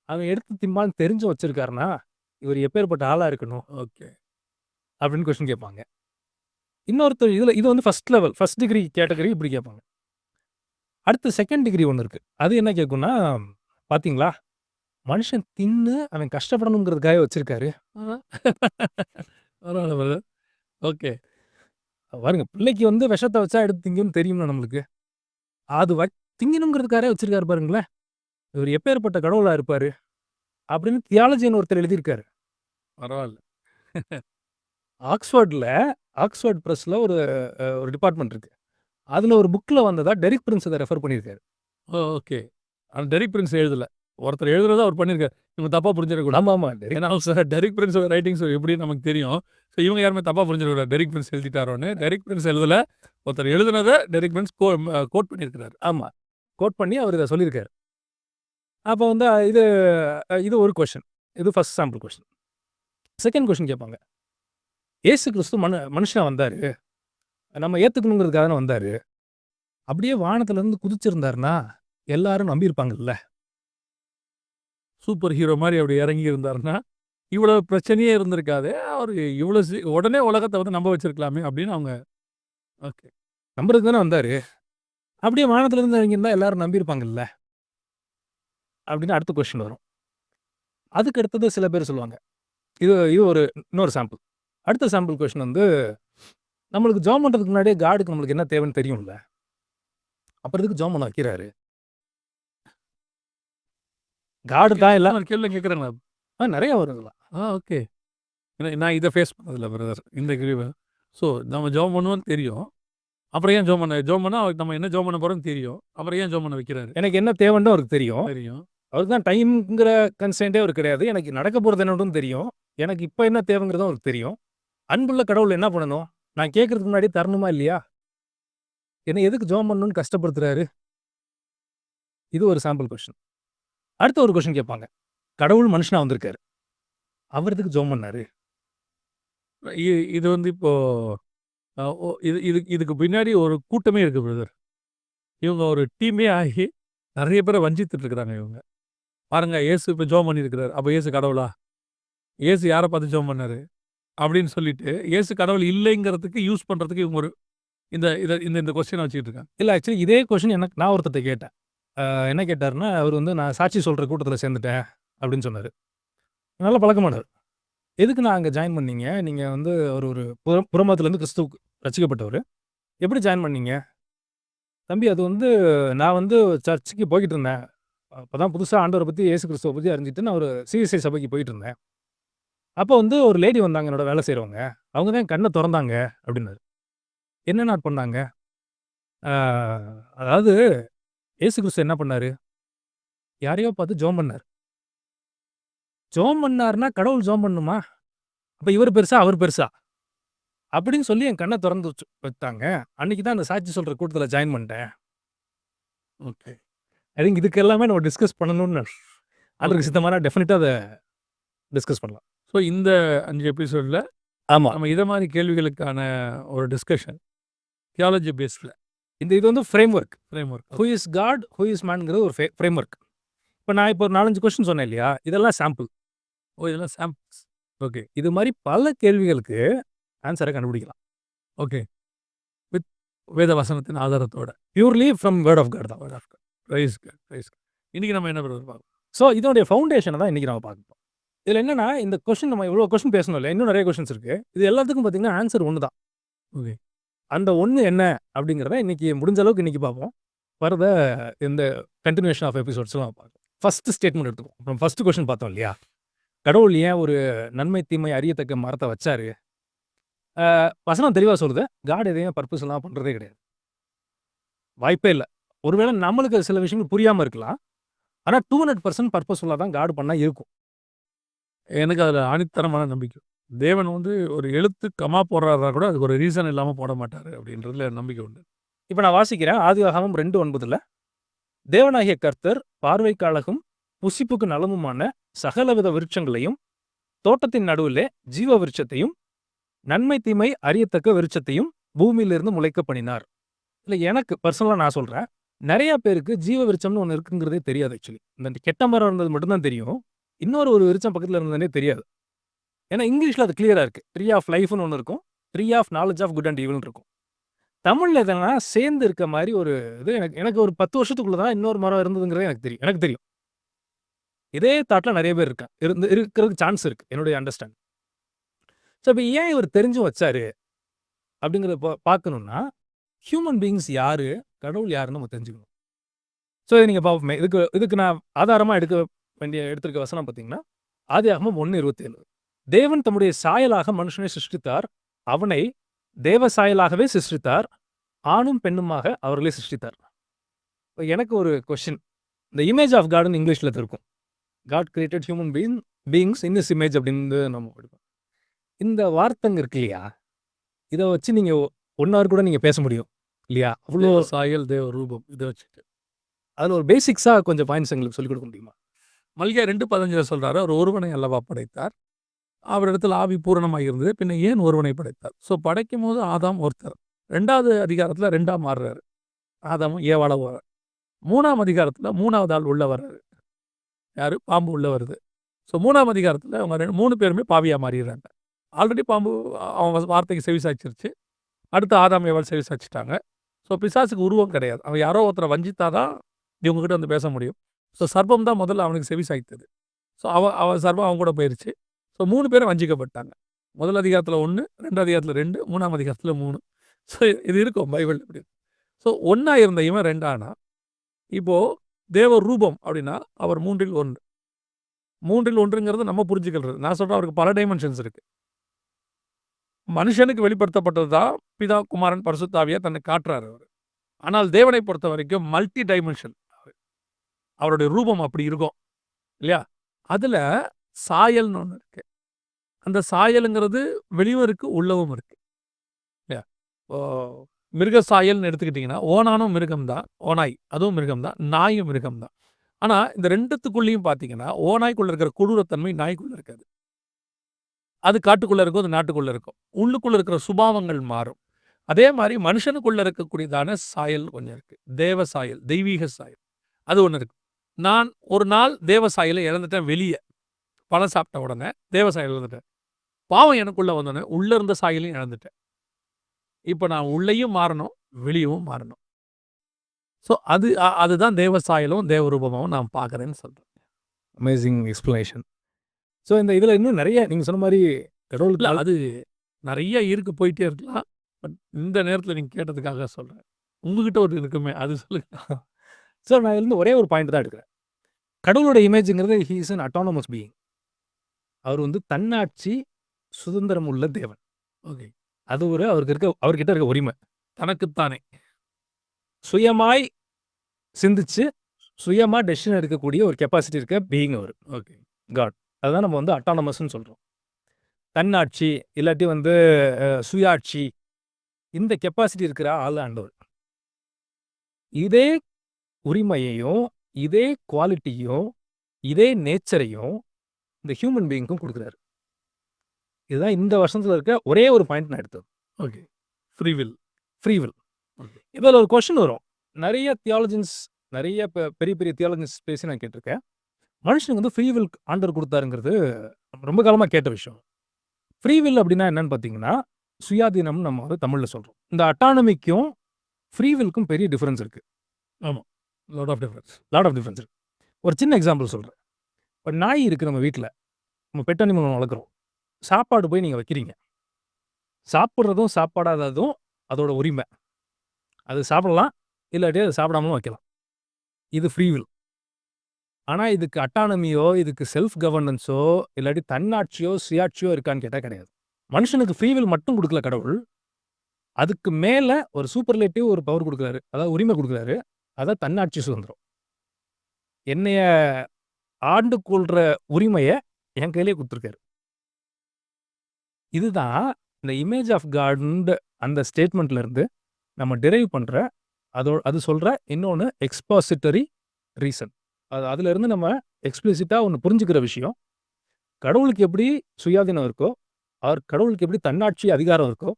அவன் எடுத்து திம்பான்னு தெரிஞ்சும் வச்சிருக்காருன்னா, இவர் எப்பேர்ப்பட்ட ஆளா இருக்கணும்? ஓகே. அப்படின்னு கொஸ்டின் கேட்பாங்க. இன்னொருத்தர் இதுல இது வந்து first level. First degree category இப்படி கேட்பாங்க. அடுத்து செகண்ட் டிகிரி ஒண்ணு இருக்கு. அது என்ன கேட்கும்னா, பார்த்தீங்களா? மனுஷன் தின்னு அவன் கஷ்டப்படணுங்கிறதுக்காக வச்சிருக்காரு. பிரதர். ஓகே. பாருங்க பிள்ளைக்கு வந்து விஷத்த வச்சா எடுத்து திங்கும்னு தெரியும்ல நம்மளுக்கு. அது வ திங்கணுங்கிறதுக்காகவே வச்சிருக்காரு பாருங்களேன். இவர் எப்பேர்ப்பட்ட கடவுளா இருப்பாரு? அப்படின்னு தியாலஜின்னு ஒருத்தர் எழுதியிருக்காரு. பரவால்ல. ஆக்ஸ்ஃபோர்ட்ல ஆக்ஸ்ஃபோர்ட் பிரஸ்ல ஒரு ஒரு டிபார்ட்மெண்ட் இருக்கு. அதுல ஒரு புக்ல வந்ததா டெரிக் பிரின்ஸ் அத ரெஃபர் பண்ணியிருக்காரு. ஓகே. ஆனா டெரிக் பிரின்ஸ் எழுதல. ஒருத்தர் எழுதுறத அவர் பண்ணியிருக்காரு. இவங்க தப்பா புரிஞ்சிடக்கூடாது. ஆமாமா. டெரிக் ஏன்னா சார் டெரிக் பிரின்ஸோட ரைட்டிங்ஸ் எப்படின்னு நமக்கு தெரியும். ஸோ இவங்க யாருமே தப்பா புரிஞ்சிடக்கூடாது. டெரிக் பிரின்ஸ் எழுதிட்டாரோன்னு. டெரிக் பிரின்ஸ் எழுதல. ஒருத்தர் எழுதுனத டெரிக் பிரின்ஸ் கோ கோட் பண்ணியிருக்கிறாரு. ஆமா. கோட் பண்ணி அவர் இதை சொல்லியிருக்காரு. அப்போ வந்து இது இது ஒரு கொஷின் இது first sample question second question கேட்பாங்க. ஏசு கிறிஸ்து மனு மனுஷனா வந்தார் நம்ம ஏற்றுக்கணுங்கிறதுக்காக தானே வந்தார் அப்படியே வானத்துலேருந்து குதிச்சிருந்தாருனா குதிச்சிருந்தாருன்னா, எல்லாரும் நம்பியிருப்பாங்கல்ல. சூப்பர் ஹீரோ மாதிரி அப்படி இறங்கி இருந்தாருன்னா, இவ்வளோ பிரச்சனையே இருந்திருக்காதே. அவர் இவ்வளோ உடனே உலகத்தை வந்து நம்ப வச்சிருக்கலாமே அப்படின்னு அவங்க ஓகே. நம்புறதுக்கு தானே வந்தார் அப்படியே வானத்துல இருந்து இறங்கியிருந்தா எல்லாரும் நம்பியிருப்பாங்கல்ல. அப்படின்னு அடுத்த கொஸ்டின் வரும். அதுக்கு அடுத்தது சில பேர் சொல்லுவாங்க. இது இது ஒரு இன்னொரு சாம்பிள். அடுத்த சாம்பிள் கொஸ்டின் வந்து, நம்மளுக்கு ஜெபம் பண்றதுக்கு முன்னாடியே காடுக்கு நம்மளுக்கு என்ன தேவைன்னு தெரியும்ல. அப்புறம் எதுக்கு ஜெபம் பண்ண வைக்கிறாரு? காடு தான் எல்லாம் கேள்வி கேட்கிறேங்களா? ஆ நெறைய இதெல்லாம். ஆ ஓகே. நான் இத ஃபேஸ் பண்ணதில்ல பிரதர். இந்த கேள்வி. ஸோ நம்ம ஜெபம் பண்ணுவோம்னு தெரியும். அப்புறம் ஏன் ஜெபம் பண்ண ஜெபம் பண்ணா நம்ம என்ன ஜெபம் பண்ண போறோம்னு தெரியும். அப்புறம் ஏன் ஜெபம் பண்ண வைக்கிறாரு? எனக்கு என்ன தேவைன்னு அவருக்கு தெரியும். தெரியும். அவருக்கு தான் டைம்ங்கிற கன்ஸ்ட்ரெயின்ட்டே அவருக்கு கிடையாது. எனக்கு நடக்க போறது என்னன்னு தெரியும். எனக்கு இப்ப என்ன தேவைங்கிறதும் அவருக்கு தெரியும். அன்புள்ள கடவுள் என்ன பண்ணணும்? நான் கேட்கறதுக்கு முன்னாடி தரணுமா இல்லையா? என்ன எதுக்கு ஜெபம் பண்ணணும்னு கஷ்டப்படுத்துறாரு? இது ஒரு சாம்பிள் கொஸ்டின். அடுத்த ஒரு கொஸ்டின் கேட்பாங்க. கடவுள் மனுஷனா வந்திருக்காரு. அவர் எதுக்கு ஜெபம் பண்ணாரு? இது வந்து இப்போ அ ஒ இது இது இதுக்கு பின்னாடி ஒரு கூட்டமே இருக்குது பிரதர். இவங்க ஒரு டீமே ஆகி நிறைய பேரை வஞ்சித்துட்டு இருக்கிறாங்க இவங்க. பாருங்க இயேசு இப்போ ஜோம் பண்ணியிருக்கிறார் அப்போ இயேசு கடவுளா? இயேசு யாரை பார்த்து ஜோம் பண்ணார் அப்படின்னு சொல்லிட்டு இயேசு கடவுள் இல்லைங்கிறதுக்கு யூஸ் பண்ணுறதுக்கு இவங்க ஒரு இந்த இதை இந்த இந்த கொஸ்டினை வச்சுக்கிட்டு இருக்காங்க. இல்லை ஆக்சுவலி இதே கொஸ்டின் எனக்கு நான் ஒருத்தர்ட்ட கேட்டேன். என்ன கேட்டாருன்னா, அவர் வந்து நான் சாட்சி சொல்கிற கூட்டத்தில் சேர்ந்துட்டேன் அப்படின்னு சொன்னார் நல்ல பழக்கமானவர். எதுக்கு நான் அங்கே ஜாயின் பண்ணீங்க? நீங்கள் வந்து ஒரு ஒரு புற புறமத்துலேருந்து கிறிஸ்துவுக்கு ரசிக்கப்பட்டவர் எப்படி ஜாயின் பண்ணீங்க? தம்பி அது வந்து நான் வந்து சர்ச்சுக்கு போய்கிட்டு இருந்தேன். அப்பதான் புதுசாக ஆண்டவரை பற்றி இயேசு கிறிஸ்துவை பற்றி அறிஞ்சுட்டு நான் ஒரு சிஎஸ்ஐ சபைக்கு போயிட்டு இருந்தேன். அப்போ வந்து ஒரு லேடி வந்தாங்க என்னோட வேலை செய்கிறவங்க அவங்க தான் என் திறந்தாங்க அப்படின்னாரு என்ன நாட் பண்ணாங்க? அதாவது ஏசு கிறிஸ்து என்ன பண்ணார் யாரையோ பார்த்து ஜோம் பண்ணார் ஜோம் பண்ணாருன்னா, கடவுள் ஜோம் பண்ணணுமா? அப்போ இவர் பெருசா? அவர் பெருசா? அப்படின்னு சொல்லி என் கண்ண தொறந்து வச்சு வச்சாங்க. அன்னைக்கு தான் அந்த சாட்சி சொல்ற கூட்டத்தில ஜாயின் பண்ணிட்டேன். ஓகே. ஐ இதுக்கு எல்லாமே நம்ம டிஸ்கஸ் பண்ணணும்னு ஓகே. சித்தமானா டெஃபினிட்டா அத டிஸ்கஸ் பண்ணலாம். ஸோ இந்த 5 எபிசோட்ல ஆமா. நம்ம இத மாரி கேள்விகளுக்கான ஒரு டிஸ்கஷன். தியாலஜி பேஸ்ட்ல. இந்த இது வந்து framework. Framework. Who is God? Who is மேன்ங்கிறது ஒரு ஃபே ஃப்ரேம் ஒர்க். இப்ப நான் இப்போ ஒரு 4, 5 கொஸ்டின் சொன்னேன் இல்லையா? இதெல்லாம் சாம்பிள். ஓ! இதெல்லாம் சாம்பிள்ஸ். ஓகே. இது மாரி பல கேள்விகளுக்கு ஆன்ஸர கண்டுபிடிக்கலாம். ஓகே. வித் வேத வசனத்தின் ஆதாரத்தோட. Purely from word of God தான். Word of God. Praise God, praise God. இன்னைக்கு நம்ம என்ன பிரதர் பார்க்க ஸோ இதனுடைய ஃபவுண்டேஷன தான் இன்னைக்கு நம்ம பார்க்க போறோம். இதுல என்னன்னா, இந்த கொஸ்டின் நம்ம இவ்வளோ கொஸ்டின் பேசணும் இல்லையா? இன்னும் நெறைய கொஸ்டின்ஸ் இருக்கு. இது எல்லாத்துக்கும் பார்த்தீங்கன்னா, ஆன்ஸர் ஒண்ணு தான். ஓகே. அந்த ஒண்ணு என்ன அப்படிங்கிறத இன்னைக்கு முடிஞ்ச அளவுக்கு இன்னைக்கு பார்ப்போம். ஃபர்தர் இந்த கன்டினியூஷன் ஆஃப் எபிசோட்ஸ்லாம் பார்ப்போம். ஃபர்ஸ்ட் ஸ்டேட்மெண்ட் எடுத்துக்குவோம். நம்ம ஃபர்ஸ்ட் கொஸ்டின் பார்த்தோம் இல்லையா? கடவுள் ஏன் ஒரு நன்மை, தீமை அறியத்தக்க மரத்த வச்சாரு? வசனம் தெளிவா சொல்லுது. காட் எதையும் பர்ப்பஸ்லாம் பண்றதே கிடையாது. வாய்ப்பே இல்ல. ஒருவேள நம்மளுக்கு சில விஷயங்கள் புரியாம இருக்கலாம். ஆனா 200% பர்ப்பஸ்ஃபுல்லா தான் காட் பண்ணா இருக்கும். எனக்கு அதுல ஆணித்தரமான நம்பிக்கை. தேவன் வந்து ஒரு எழுத்து கமா போடுறாருனா கூட அதுக்கு ஒரு ரீசன் இல்லாம போட மாட்டாரு அப்படின்றதுல நம்பிக்கை உண்டு. இப்ப நான் வாசிக்கிறேன். ஆதியாகமம் 2:9ல தேவனாகிய கர்த்தர் பார்வைக்கு அழகும், புசிப்புக்கு நலமுமான சகலவித விருட்சங்களையும், தோட்டத்தின் நடுவிலே ஜீவ விருட்சத்தையும், நன்மை தீமை அறியத்தக்க விருட்சத்தையும் பூமியிலிருந்து முளைக்க பண்ணினார். இல்ல எனக்கு பர்சனலாக நான் சொல்றேன். நிறைய பேருக்கு ஜீவ விருச்சம்னு ஒன்று இருக்குங்கிறதே தெரியாது ஆக்சுவலி. இந்த கெட்ட மரம் இருந்தது மட்டும் தான் தெரியும். இன்னொரு ஒரு விருச்சம் பக்கத்துல இருந்ததுனே தெரியாது. ஏன்னா இங்கிலீஷ்ல அது கிளியராக இருக்கு. ட்ரீ ஆஃப் லைஃப்னு ஒன்று இருக்கும். Tree of knowledge of good and ஈவில்னு இருக்கும். தமிழ்ல எதனா சேர்ந்து இருக்க மாதிரி ஒரு இது எனக்கு எனக்கு ஒரு 10 வருஷத்துக்குள்ள தான் இன்னொரு மரம் இருந்ததுங்கிறது எனக்கு தெரியும் எனக்கு தெரியும். இதே தாட்ல நிறைய பேர் இருக்கேன் இருந்து இருக்கிறதுக்கு சான்ஸ் இருக்கு. என்னுடைய அண்டர்ஸ்டாண்டிங். ஸோ இப்போ ஏன் இவர் தெரிஞ்சு வச்சாரு? அப்படிங்கிறத பா பார்க்கணும்னா, ஹியூமன் பீயிங்ஸ் யாரு? கடவுள் யாருன்னு நம்ம தெரிஞ்சுக்கணும். ஸோ இத நீங்க பார்ப்போமே. இதுக்கு இதுக்கு நான் ஆதாரமா எடுக்க வேண்டிய எடுத்திருக்க வசனம் பார்த்தீங்கன்னா, ஆதியாகமும் ஒன்று இருபத்தேழு தேவன் தம்முடைய சாயலாக மனுஷனை சிருஷ்டித்தார். அவனை தேவ சாயலாகவே சிருஷ்டித்தார். ஆணும் பெண்ணுமாக அவர்களே சிருஷ்டித்தார். எனக்கு ஒரு கொஸ்டின். இந்த இமேஜ் ஆஃப் காட்ன்னு இங்கிலீஷ்ல இருக்கும். God created human being beings in this image அப்படின்னு நம்ம படிப்போம். இந்த வார்த்தைங்க இருக்கு இல்லையா? இத வச்சு நீங்க 1 ஹவர் கூட நீங்க பேச முடியும். இல்லையா? அவ்ளோ தேவ சாயல், தேவ ரூபம் இத வச்சுட்டு. அதுல ஒரு பேசிக்ஸா கொஞ்சம் பாயிண்ட்ஸ் எங்களுக்கு சொல்லிக் கொடுக்க முடியுமா? மல்கியா 2:15ல சொல்றாரு, அவர் ஒருவனை அல்லவா படைத்தார். அவரிடத்தில் ஆவி பூரணமாய் இருந்தது. பின்ன ஏன் ஒருவனை படைத்தார்? ஸோ படைக்கும்போது ஆதாம் ஒருத்தர். 2வது அதிகாரத்துல 2ஆ மாறுறாரு. ஆதாமும் ஏவாளும் வரார். 3ஆம் அதிகாரத்துல 3வது ஆள் உள்ள வர்றாரு. யாரு? பாம்பு உள்ள வருது. ஸோ 3ஆம் அதிகாரத்துல அவங்க ரெ 3 பேருமே பாவியா மாறிர்றாங்க. ஆல்ரெடி பாம்பு அவன் வார்த்தைக்கு செவி சாய்ச்சிருச்சு. அடுத்து ஆதாம், ஏவாள் செவி சாய்ச்சுட்டாங்க. ஸோ பிசாசுக்கு உருவம் கிடையாது. அவன் யாரோ ஒருத்தரை வஞ்சித்தா தான் இவங்ககிட்ட வந்து பேச முடியும். ஸோ சர்ப்பம் தான் முதல்ல அவனுக்கு செவி சாய்த்தது. ஸோ அவ அவ சர்ப்பம் அவன் கூட போயிருச்சு. ஸோ மூணு பேரும் வஞ்சிக்கப்பட்டாங்க. முதல் அதிகாரத்தில் ஒன்று ரெண்டு அதிகாரத்தில் ரெண்டு மூணாம் அதிகாரத்தில் மூணு ஸோ இது இருக்கும் பைபிள் இப்படி. ஸோ ஒன்றா இருந்த இவன் ரெண்டானா இப்போது தேவ ரூபம் அப்படின்னா அவர் 3ல் 1. 3ல் 1ங்கிறது நம்ம புரிஞ்சுக்கிறது. நான் சொல்கிறேன் அவருக்கு பல டைமென்ஷன்ஸ் இருக்குது மனுஷனுக்கு வெளிப்படுத்தப்பட்டது தான் பிதா, குமாரன், பரசுத்தாவியா தன்னை காட்டுறாரு அவர் ஆனால் தேவனை பொறுத்த வரைக்கும் மல்டி டைமென்ஷன். அவருடைய ரூபம் அப்படி இருக்கும். இல்லையா? அதில் சாயல்னு ஒன்று இருக்கு. அந்த சாயலுங்கிறது வெளியும் இருக்குது உள்ளவும் இருக்குது இல்லையா? ஓ மிருக சாயல்னு எடுத்துக்கிட்டிங்கன்னா ஓணானும் மிருகம்தான் ஓனாய் ஓநாய் அதுவும் மிருகம் தான். நாயும் மிருகம்தான் ஆனால் இந்த ரெண்டுத்துக்குள்ளேயும் பார்த்தீங்கன்னா, ஓநாய்க்குள்ளே இருக்கிற கொடூரத்தன்மை நாய்க்குள்ளே இருக்காது. அது காட்டுக்குள்ளே இருக்கும், அது நாட்டுக்குள்ளே இருக்கும். உள்ளுக்குள்ளே இருக்கிற சுபாவங்கள் மாறும். அதே மாதிரி மனுஷனுக்குள்ளே இருக்கக்கூடியதான சாயல் கொஞ்சம் இருக்குது தேவ சாயல், தெய்வீக சாயல். அது ஒன்று இருக்குது நான் ஒரு நாள் தேவ சாயலை இழந்துட்டேன் வெளியே பழம் சாப்பிட்ட உடனே தேவ சாயல் இழந்துட்டேன். பாவம் எனக்குள்ளே வந்தோடனே உள்ளே இருந்த சாயலையும் இழந்துட்டேன். இப்போ நான் உள்ளேயும் மாறணும், வெளியவும் மாறணும். ஸோ அது அதுதான் தேவ சாயலும், தேவரூபமாகவும் நான் பார்க்குறேன்னு சொல்கிறேன் அமேசிங் எக்ஸ்ப்ளனேஷன். ஸோ இந்த இதில் இன்னும் நிறைய நீங்கள் சொன்ன மாதிரி மேல- அது நெறைய இருக்கு போயிட்டே இருக்கலாம். பட் இந்த நேரத்துல நீங்க கேட்டதுக்காக சொல்றேன். உங்ககிட்ட ஒரு இருக்குமே அது சொல்லுங்க. சார் நான் இருந்து ஒரே ஒரு பாயிண்ட் தான் எடுக்கிறேன் கடவுளோட இமேஜுங்கிறது he is an autonomous being அவர் வந்து தன்னாட்சி சுதந்திரம் உள்ள தேவன் ஓகே. அது ஒரு அவருக்கு இருக்க அவர்கிட்ட இருக்க உரிமை தனக்குத்தானே. சுயமாய் சிந்திச்சு சுயமா டெசிஷன் எடுக்கக்கூடிய ஒரு கெப்பாசிட்டி இருக்க பீயிங் அவர் ஓகே. அதுதான் நம்ம வந்து அட்டானமஸ்ன்னு சொல்றோம். தன்னாட்சி இல்லாட்டி வந்து சுயாட்சி இந்த கெப்பாசிட்டி இருக்கிற ஆள் ஆண்டவர். இதே உரிமையையும் இதே குவாலிட்டியும் இதே நேச்சரையும் இந்த ஹியூமன் பீயிங்க்கும் கொடுக்குறாரு. இதுதான் இந்த வருஷத்துல இருக்க ஒரே ஒரு பாயிண்ட் நான் எடுத்தது. Okay. Free will. Free will Okay. இதில் ஒரு கொஸ்டின் வரும். நிறைய தியாலஜின்ஸ் நிறைய பெரிய பெரிய தியாலஜின்ஸ் பேசி நான் கேட்டிருக்கேன். மனுஷனுக்கு வந்து ஃப்ரீ வில் ஆண்டர் கொடுத்தாருங்கிறது ரொம்ப காலமாக கேட்ட விஷயம். ஃப்ரீ வில் அப்படின்னா என்னன்னு பார்த்தீங்கன்னா சுயாதீனம் நம்ம வந்து தமிழில் சொல்கிறோம் இந்த அட்டானமிக்கும் ஃப்ரீ வில்க்கும் பெரிய டிஃபரன்ஸ் இருக்கு. Lot of difference. Lot of difference இருக்கு. ஒரு சின்ன எக்ஸாம்பிள் சொல்கிறேன் இப்போ நாய் இருக்குது நம்ம வீட்டில் நம்ம பெட் அனிமல் வளர்க்குறோம். சாப்பாடு போய் நீங்கள் வைக்கிறீங்க. சாப்பிட்றதும் சாப்பாடாததும் அதோட உரிமை. அது சாப்பிடலாம். இல்லாட்டி அது சாப்பிடாமலும் வைக்கலாம். இது ஃப்ரீ வில் ஆனால் இதுக்கு அட்டானமியோ இதுக்கு செல்ஃப் கவர்னன்ஸோ இல்லாட்டி தன்னாட்சியோ சுயாட்சியோ இருக்கான்னு கேட்டால் கிடையாது. மனுஷனுக்கு ஃப்ரீ வில் மட்டும் கொடுக்கல கடவுள். அதுக்கு மேலே ஒரு சூப்பர்லேட்டிவ் ஒரு பவர் கொடுக்குறாரு. அதாவது உரிமை கொடுக்குறாரு. அதான் தன்னாட்சி சுதந்திரம். என்னைய ஆண்டு கொள்ற உரிமையை என் கையிலே கொடுத்துருக்காரு. இதுதான் இந்த இமேஜ் ஆஃப் காட்ன்ற அந்த ஸ்டேட்மெண்ட்ல இருந்து நம்ம டிரைவ் பண்ற அதோ அது சொல்ற இன்னொன்று எக்ஸ்பாசிட்டரி ரீசன் அது அதுலேருந்து நம்ம எக்ஸ்பிளிசிட்டாக ஒன்று புரிஞ்சுக்கிற விஷயம். கடவுளுக்கு எப்படி சுயாதீனம் இருக்கோ அவர் கடவுளுக்கு எப்படி தன்னாட்சி அதிகாரம் இருக்கோ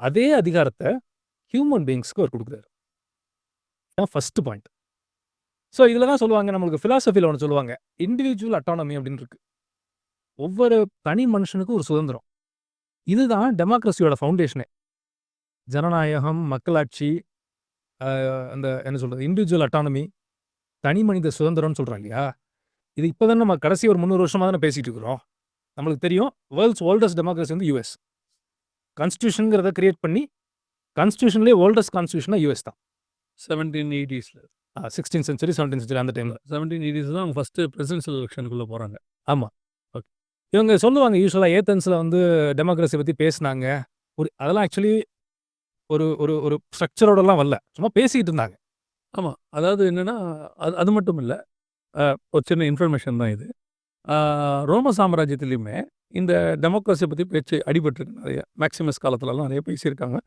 அதே அதிகாரத்தை ஹியூமன் பீயிங்ஸ்க்கு அவர் கொடுக்குறாரு. தான் ஃபஸ்ட்டு பாயிண்ட் ஸோ இதில் தான் சொல்லுவாங்க நம்மளுக்கு ஃபிலாசபியில் ஒன்று சொல்லுவாங்க இண்டிவிஜுவல் அட்டானமி அப்படின்னு இருக்கு. ஒவ்வொரு தனி மனுஷனுக்கும் ஒரு சுதந்திரம். இதுதான் டெமோக்ரஸியோட ஃபவுண்டேஷனே ஜனநாயகம் மக்களாட்சி அந்த என்ன சொல்கிறது இண்டிவிஜுவல் அட்டானமி தனி மனித சுதந்திரம்னு சொல்கிறோம் இல்லையா? இது இப்போ நம்ம கடைசி ஒரு முந்நூறு வருஷமாக தானே பேசிட்டு இருக்கிறோம். நம்மளுக்கு தெரியும் வேர்ல்ட்ஸ் ஓல்டஸ்ட் டெமோக்ரஸி வந்து யூஎஸ் கான்ஸ்டியூஷனுங்கிறத கிரியேட் பண்ணி கான்ஸ்டியூஷன்லேயே ஓல்டஸ்ட் கான்ஸ்டியூஷனாக யூஎஸ் தான். 1780ஸ்ல. சிக்ஸ்டீன் சென்ச்சுரி செவன்டீன் சென்ச்சுரி அந்த டைமில் 1780s தான் அவங்க ஃபர்ஸ்ட் பிரசிடென்ஷியல் எலெக்ஷனுக்குள்ள போறாங்க. இவங்க சொல்லுவாங்க யூஸ்வலாக ஏத்தன்ஸில் வந்து டெமோக்ரஸி பற்றி பேசுனாங்க. ஒரு அதெல்லாம் ஆக்சுவலி ஒரு ஒரு ஒரு ஸ்ட்ரக்சரோடலாம் வரல. சும்மா பேசிக்கிட்டு இருந்தாங்க. ஆமாம் அதாவது என்னன்னா, அது அது மட்டும் இல்லை ஒரு சின்ன இன்ஃபர்மேஷன் தான் இது. ரோம சாம்ராஜ்யத்துலேயுமே இந்த டெமோக்ரஸி பற்றி பேச்சு அடிபட்டுருக்கு நிறைய மேக்ஸிமஸ் காலத்துலலாம் நிறைய பேசியிருக்காங்க.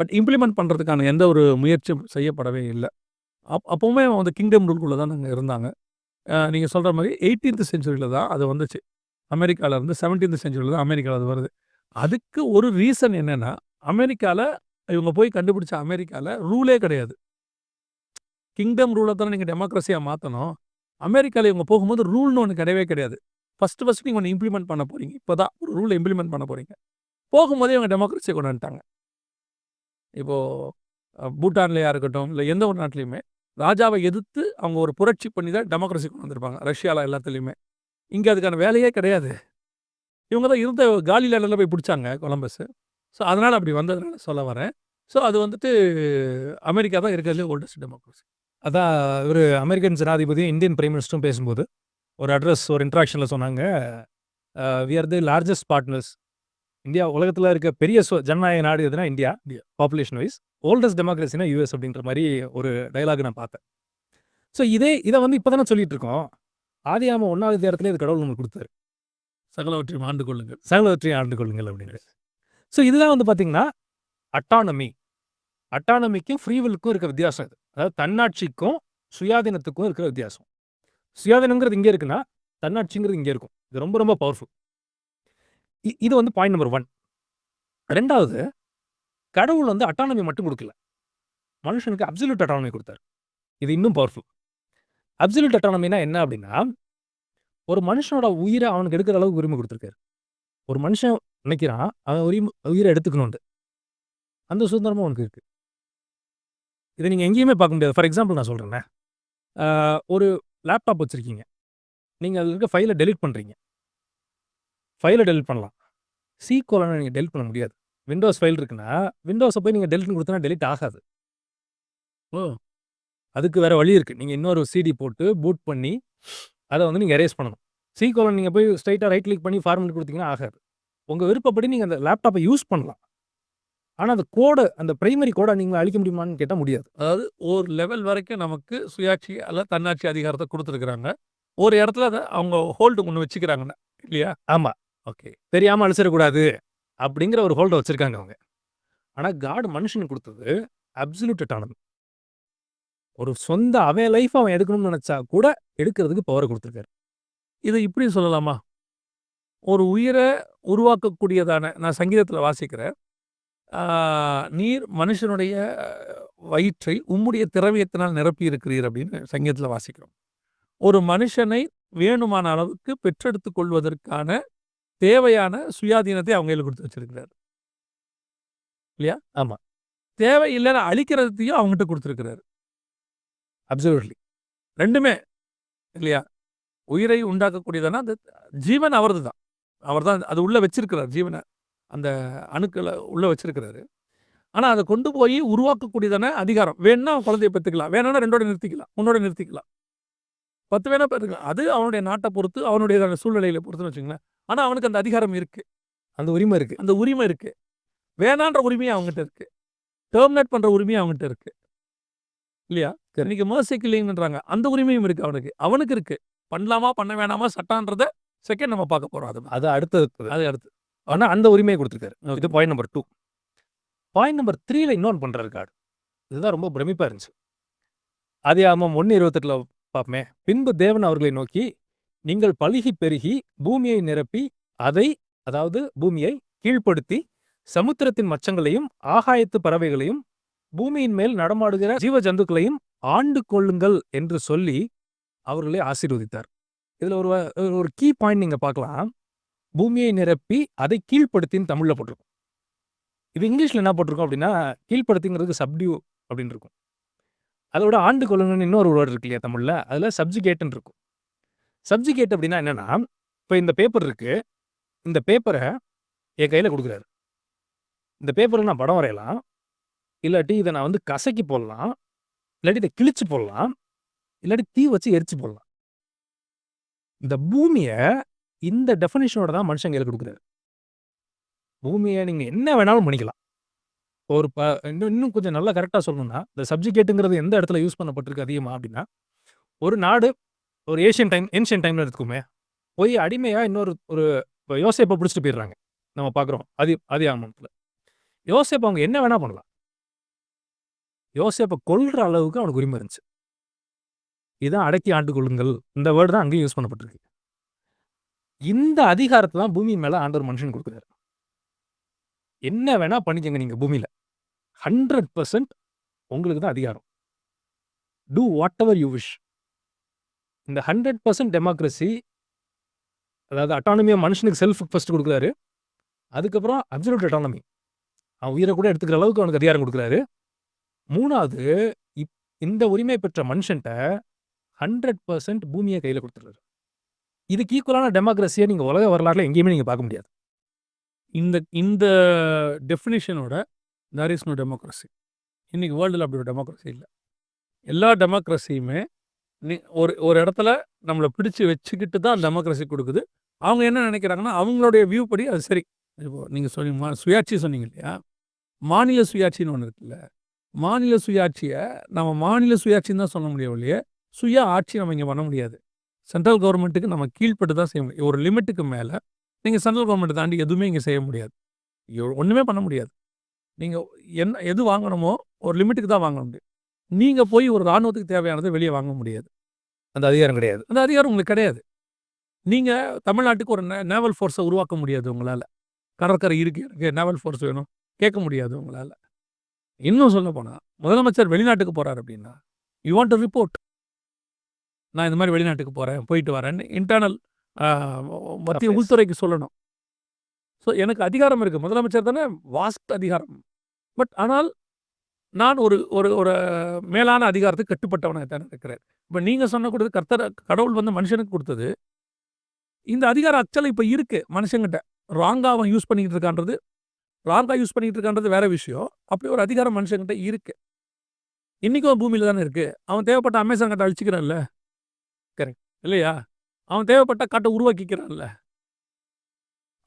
பட் இம்ப்ளிமெண்ட் பண்ணுறதுக்கான எந்த ஒரு முயற்சியும் செய்யப்படவே இல்லை அப் அப்போவுமே வந்து கிங்டம் ரூல்குள்ளே தான் நாங்கள் இருந்தாங்க. அ நீங்க சொல்ற மாரி 18த் செஞ்சுரியில தான் அது வந்துச்சு. அமெரிக்காவிலேருந்து இருந்து 17த் செஞ்சுரியில தான் அமெரிக்காவில் அது வருது. அதுக்கு ஒரு ரீசன் என்னென்னா அமெரிக்காவில் இவங்க போய் கண்டுபிடிச்ச அமெரிக்காவில் ரூலே கிடையாது. கிங்டம் ரூலை தானே நீங்கள் டெமோக்ரஸியாக மாற்றணும் அமெரிக்காவில் இவங்க போகும்போது ரூல்னு ஒன்று கிடையவே கிடையாது. ஃபஸ்ட்டு ஃபஸ்ட்டு நீங்கள் ஒன்று இம்ப்ளிமெண்ட் பண்ண போகிறீங்க இப்போ தான் ஒரு ரூலை இம்ப்ளிமெண்ட் பண்ண போறீங்க. போகும்போதே இவங்க டெமோக்ரஸியை கொண்டு வந்துட்டாங்க. இப்போது பூட்டான்லையாக இருக்கட்டும், இல்லை எந்த ஒரு நாட்டிலையுமே ராஜாவை எதிர்த்து அவங்க ஒரு புரட்சி பண்ணி தான் டெமோக்ரஸி கொண்டு வந்திருப்பாங்க. ரஷ்யாவில் எல்லாத்துலேயுமே இங்கே அதுக்கான வேலையே கிடையாது. இவங்க தான் இருந்த காலி லேண்டில் போய் பிடிச்சாங்க கொலம்பஸ். ஸோ அதனால் அப்படி வந்ததுனால சொல்ல வரேன். ஸோ அது வந்துட்டு அமெரிக்கா தான் இருக்கிறதுலே ஓல்டஸ்ட் டெமோக்ரஸி. அதான் ஒரு அமெரிக்கன் ஜனாதிபதி இந்தியன் பிரைம் மினிஸ்டரும் பேசும்போது ஒரு அட்ரஸ் ஒரு இன்ட்ராக்ஷனில் சொன்னாங்க. We are the largest partners India உலகத்தில் இருக்க பெரிய சு- ஜனநாயக நாடு எதுனா இந்தியா. பாப்புலேஷன் வைஸ் ஓல்டஸ்ட் டெமோக்ரஸினா யூஎஸ் அப்படின்ற மாதிரி ஒரு டைலாக் நான் பார்த்தேன். ஸோ இதே இதை வந்து இப்போ தானே சொல்லிட்டு இருக்கோம் ஆதியாம ஒன்றாவது தேரத்திலே இது கடவுள் நமக்கு கொடுத்தாரு. சகலவற்றையும் ஆண்டு கொள்ளுங்கள். சகலவற்றை ஆண்டு கொள்ளுங்கள் அப்படின்னு ஸோ இதுதான் வந்து பார்த்தீங்கன்னா அட்டானமி அட்டானமிக்கும் ஃப்ரீவிலுக்கும் இருக்க வித்தியாசம் இது. அதாவது தன்னாட்சிக்கும் சுயாதீனத்துக்கும் இருக்கிற வித்தியாசம். சுயாதீனங்கிறது இங்கே இருக்குன்னா தன்னாட்சிங்கிறது இங்கே இருக்கும். இது ரொம்ப ரொம்ப பவர்ஃபுல் இது வந்து பாயிண்ட் நம்பர் ஒன் ரெண்டாவது கடவுள் வந்து அட்டானமி மட்டும் கொடுக்கல. மனுஷனுக்கு அப்சல்யூட் அட்டானமி கொடுத்தாரு. இது இன்னும் பவர்ஃபுல் அப்சல்யூட் அட்டானமினா என்ன அப்படின்னா ஒரு மனுஷனோட உயிரை அவனுக்கு எடுக்கிற அளவுக்கு உரிமை கொடுத்துருக்காரு. ஒரு மனுஷன் நினைக்கிறான் அவன் உரிமை உயிரை எடுத்துக்கணும்னு அந்த சுதந்திரமும் அவனுக்கு இருக்குது இதை நீங்கள் எங்கேயுமே பார்க்க முடியாது. ஃபார் எக்ஸாம்பிள் நான் சொல்கிறேன்னே ஒரு லேப்டாப் வச்சுருக்கீங்க. நீங்கள் அதில் இருக்க ஃபைலை டெலீட் பண்ணுறீங்க ஃபைலை டெலிட் பண்ணலாம். சி கோலனை நீங்கள் டெலிட் பண்ண முடியாது. விண்டோஸ் ஃபைல் இருக்குன்னா விண்டோஸை போய் நீங்கள் டெலிட்னு கொடுத்தனா டெலிட் ஆகாது. ஓ. அதுக்கு வேற வழி இருக்குது நீங்கள் இன்னொரு சிடி போட்டு பூட் பண்ணி அதை வந்து நீங்கள் எரேஸ் பண்ணணும். சி கோலன் நீங்கள் போய் ஸ்ட்ரைட்டாக ரைட் கிளிக் பண்ணி ஃபார்மேட் கொடுத்தீங்கன்னா ஆகாது. உங்கள் விருப்பப்படி நீங்கள் அந்த லேப்டாப்பை யூஸ் பண்ணலாம். ஆனால் அந்த கோடை அந்த பிரைமரி கோடை நீங்கள் அழிக்க முடியுமான்னு கேட்டால் முடியாது. அதாவது ஒரு லெவல் வரைக்கும் நமக்கு சுயாட்சி அல்ல தன்னாட்சி அதிகாரத்தை கொடுத்துருக்குறாங்க. ஒரு இடத்துல அதை அவங்க ஹோல்டு ஒன்று வச்சுக்கிறாங்க இல்லையா? ஆமாம் ஓகே தெரியாமல் அழிச்சிடக்கூடாது அப்படிங்கிற ஒரு ஹோல்டை வச்சுருக்காங்க அவங்க. ஆனால் காடு மனுஷனுக்கு கொடுத்தது அப்சல்யூட் அட்டானமி ஒரு சொந்த அவன் லைஃப் அவன் எடுக்கணும்னு நினச்சா கூட எடுக்கிறதுக்கு பவரை கொடுத்துருக்காரு. இதை இப்படி சொல்லலாமா? ஒரு உயிரை உருவாக்கக்கூடியதான நான் சங்கீதத்தில் வாசிக்கிறேன். நீர் மனுஷனுடைய வயிற்றை உம்முடைய திரவியத்தினால் நிரப்பி இருக்கிறீர் அப்படின்னு சங்கீதத்தில் வாசிக்கிறோம். ஒரு மனுஷனை வேணுமான அளவுக்கு பெற்றெடுத்துக் கொள்வதற்கான தேவையான சுயாதீனத்தை அவங்க கையில் கொடுத்து வச்சிருக்கிறார். இல்லையா? ஆமா. தேவை இல்லைன்னு அழிக்கிறதையும் அவங்ககிட்ட கொடுத்துருக்கிறாரு. அப்சல்யூட்லி ரெண்டுமே இல்லையா? உயிரை உண்டாக்கக்கூடியதான அந்த ஜீவன் அவரது தான் அவர் தான் அது உள்ள வச்சிருக்கிறார் ஜீவனை. அந்த அணுக்களை உள்ள வச்சிருக்கிறாரு. ஆனால் அதை கொண்டு போய் உருவாக்கக்கூடியதான அதிகாரம். வேணா குழந்தைய பெற்றுக்கலாம். வேணும்னா ரெண்டோட நிறுத்திக்கலாம். உன்னோட நிறுத்திக்கலாம். பத்து வேணா பெற்றுக்கலாம். அது அவனுடைய நாட்டை பொறுத்து அவனுடைய சூழ்நிலையில பொறுத்துன்னு வச்சுங்களேன் ஆனால் அவனுக்கு அந்த அதிகாரம் இருக்கு. அந்த உரிமை இருக்கு. அந்த உரிமை இருக்கு. வேணான்ற உரிமையும் அவங்ககிட்ட இருக்கு. டெர்மினேட் பண்ற உரிமையும் அவங்ககிட்ட இருக்கு. இல்லையா? இன்னைக்கு mercy killing-ன்றாங்க. அந்த உரிமையும் இருக்கு அவனுக்கு. அவனுக்கு இருக்கு. பண்ணலாமா பண்ண வேணாமா சட்டான்றத செகண்ட் நம்ம பார்க்க போறோம். அது. அது அடுத்தது. அது அடுத்து. ஆனால் அந்த உரிமையை கொடுத்துருக்காரு. இது point number two point number த்ரீல இன்னொன்று பண்ணுறாரு கார்டு இதுதான் ரொம்ப பிரமிப்பாக இருந்துச்சு. அதே ஆமாம் ஒன்று இருபத்தெட்டில் பார்ப்போமே பின்பு தேவன் அவர்களை நோக்கி நீங்கள் பழுகி பெருகி பூமியை நிரப்பி அதை அதாவது பூமியை கீழ்ப்படுத்தி சமுத்திரத்தின் மச்சங்களையும் ஆகாயத்து பறவைகளையும் பூமியின் மேல் நடமாடுகிற ஜீவ ஜந்துக்களையும் ஆண்டு கொள்ளுங்கள் என்று சொல்லி அவர்களை ஆசீர்வதித்தார். இதுல ஒரு ஒரு கீ பாயிண்ட் நீங்க பார்க்கலாம். பூமியை நிரப்பி அதை கீழ்ப்படுத்தின்னு தமிழில் போட்டிருக்கும். இது இங்கிலீஷில் என்ன போட்டிருக்கோம் அப்படின்னா கீழ்ப்படுத்திங்கிறதுக்கு சப்டியூ அப்படின்னு இருக்கும். அதோட ஆண்டு கொள்ளணும்னு இன்னொரு வேர்டு இருக்கு இல்லையா தமிழில்? அதில் சப்ஜிகேட்னு இருக்கும். சப்ஜிகேட் அப்படின்னா என்னென்னா இப்போ இந்த பேப்பர் இருக்குது இந்த பேப்பரை என் கையில் கொடுக்குறாரு. இந்த பேப்பரில் நான் படம் வரையலாம். இல்லாட்டி இதை நான் வந்து கசக்கி போடலாம். இல்லாட்டி இதை கிழிச்சு போடலாம். இல்லாட்டி தீ வச்சு எரிச்சு போடலாம். இந்த பூமியை இந்த டெஃபினேஷனோட தான் மனுஷன் கையில் கொடுக்குறாரு. பூமியை நீங்கள் என்ன வேணாலும் பண்ணிக்கலாம் ஒரு ப இன்னும் இன்னும் கொஞ்சம் நல்லா கரெக்டாக சொல்லணும்னா இந்த சப்ஜிகேட்டுங்கிறது எந்த இடத்துல யூஸ் பண்ணப்பட்டிருக்கு அதிகமாக அப்படின்னா ஒரு நாடு ஒரு ஏஷியன் டைம் ஏன்ஷியன் டைமில் எடுத்துக்குமே போய் அடிமையாக இன்னொரு ஒரு இப்போ யோசேப்பை பிடிச்சிட்டு போயிடுறாங்க நம்ம பார்க்குறோம் அது அதி ஆமணத்தில் யோசேப் அவங்க என்ன வேணால் பண்ணலாம். யோசேப்பை கொள்கிற அளவுக்கு அவனுக்கு உரிமை இருந்துச்சு. இதுதான் அடக்கி ஆண்டு கொள்ளுங்கள் இந்த வேர்டு தான் அங்கேயும் யூஸ் பண்ணப்பட்டிருக்கு. இந்த அதிகாரத்தை தான் பூமி மேல ஆண்டவர் மனுஷன் கொடுக்குறாரு. என்ன வேணா பண்ணிக்கங்க நீங்க பூமியில. ஹண்ட்ரட் பர்சன்ட் உங்களுக்கு தான் அதிகாரம். Two whatever you wish இந்த ஹண்ட்ரட் பர்சன்ட் டெமோக்ரஸி அதாவது அட்டானமியாக மனுஷனுக்கு செல்ஃப் ஃபஸ்ட்டு கொடுக்குறாரு. அதுக்கப்புறம் அப்சல்யூட் அட்டானமி அவன் உயிரை கூட எடுத்துக்கிற அளவுக்கு அவனுக்கு அதிகாரம் கொடுக்குறாரு. மூணாவது இப் இந்த உரிமை பெற்ற மனுஷன்ட்ட ஹண்ட்ரட் பர்சன்ட் பூமியை கையில் கொடுத்துட்றாரு. இதுக்கு ஈக்குவலான டெமோக்ரஸியை நீங்கள் உலக வரலாற்றில் எங்கேயுமே நீங்கள் பார்க்க முடியாது. இந்த இந்த டெஃபினிஷனோட தர் இஸ் நோ டெமோக்ரஸி இன்றைக்கி வேர்ல்டில் அப்படி ஒரு டெமோக்ரஸி இல்லை. எல்லா டெமோக்ரஸியுமே நீ ஒரு ஒரு இடத்துல நம்மளை பிடிச்சு வச்சுக்கிட்டு தான் டெமோக்ரஸி கொடுக்குது. அவங்க என்ன நினைக்கிறாங்கன்னா அவங்களுடைய வியூ படி அது சரி. இப்போ நீங்கள் சொன்னீங்க மா- சுயாட்சி சொன்னீங்க இல்லையா? மாநில சுயாட்சின்னு ஒன்று இருக்குல்ல. மாநில சுயாட்சியை நம்ம மாநில சுயாட்சின்னு தான் சொல்ல முடியும் இல்லையே சுய ஆட்சி நம்ம இங்கே பண்ண முடியாது. சென்ட்ரல் கவர்மெண்ட்டுக்கு நம்ம கீழ்ப்பட்டு தான் செய்ய முடியும். ஒரு லிமிட்டுக்கு மேலே நீங்கள் சென்ட்ரல் கவர்மெண்ட் தாண்டி எதுவுமே இங்கே செய்ய முடியாது. ஒண்ணுமே பண்ண முடியாது. நீங்கள் என்ன எது வாங்கணுமோ ஒரு லிமிட்டுக்கு தான் வாங்க முடியும் நீங்கள் போய் ஒரு இராணுவத்துக்கு தேவையானதை வெளியே வாங்க முடியாது. அந்த அதிகாரம் கிடையாது. அந்த அதிகாரம் உங்களுக்கு கிடையாது. நீங்கள் தமிழ்நாட்டுக்கு ஒரு நேவல் ஃபோர்ஸை உருவாக்க முடியாது உங்களால். கடற்கரை இருக்கு எனக்கு நேவல் ஃபோர்ஸ் வேணும். கேட்க முடியாது உங்களால். இன்னும் சொல்ல போனால் முதலமைச்சர் வெளிநாட்டுக்கு போகிறார் அப்படின்னா யூ வாண்ட் டு ரிப்போர்ட் நான் இந்த மாதிரி வெளிநாட்டுக்கு போகிறேன் போயிட்டு வரேன்னு இன்டர்னல் மத்திய. உள்துறைக்கு சொல்லணும். ஸோ எனக்கு அதிகாரம் இருக்குது முதலமைச்சர் தானே வாஸ்ட் அதிகாரம். பட் ஆனால் நான் ஒரு ஒரு ஒரு மேலான அதிகாரத்துக்கு கட்டுப்பட்டவனாக தானே இருக்கிறேன். இப்போ நீங்கள் சொன்ன கொடுத்து கர்த்தர் கடவுள் வந்து மனுஷனுக்கு கொடுத்தது. இந்த அதிகாரம் ஆக்சுவலாக இப்போ இருக்கு மனுஷங்கிட்ட. ராங்கா அவன் யூஸ் பண்ணிக்கிட்டு இருக்கான்றது. ராங்கா யூஸ் பண்ணிக்கிட்டு இருக்கான்றது வேற விஷயம். அப்படி ஒரு அதிகாரம் மனுஷங்கிட்ட இருக்கு. இன்னைக்கும் பூமியில தானே இருக்கு. அவன் தேவைப்பட்ட அமேசான் காட்டை அழிச்சுக்கிறான்ல. இல்லையா? அவன் தேவைப்பட்ட காட்டை உருவாக்கிக்கிறான்ல.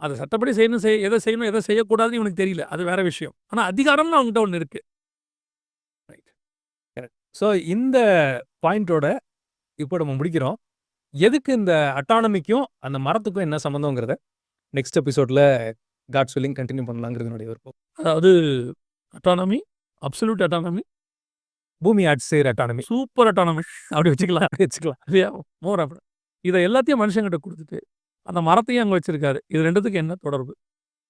அதை சட்டப்படி செய்யணும் செய் எதை செய்யணும் எதை செய்யக்கூடாதுன்னு இவனுக்கு தெரியல. அது வேற விஷயம். ஆனா அதிகாரம்னு அவன்கிட்ட ஒன்று இருக்கு. ஸோ இந்த பாயிண்டோட இப்போ நம்ம முடிக்கிறோம். எதுக்கு இந்த அட்டானமிக்கும் அந்த மரத்துக்கும் என்ன சம்மந்தங்கிறத நெக்ஸ்ட் எபிசோடில் காட் சொல்லிங் கண்டினியூ பண்ணலாங்கிறது என்னுடைய விருப்பம். அதாவது அட்டானமி அப்சல்யூட் அட்டானமி பூமி செய்கிற அட்டானமி சூப்பர் அட்டானமி அப்படி வச்சுக்கலாம். வச்சுக்கலாம். இல்லையா மோர் அப்படி இதை எல்லாத்தையும் மனுஷங்கிட்ட கொடுத்துட்டு அந்த மரத்தையும் அங்கே வச்சிருக்காரு. இது ரெண்டுத்துக்கு என்ன தொடர்பு?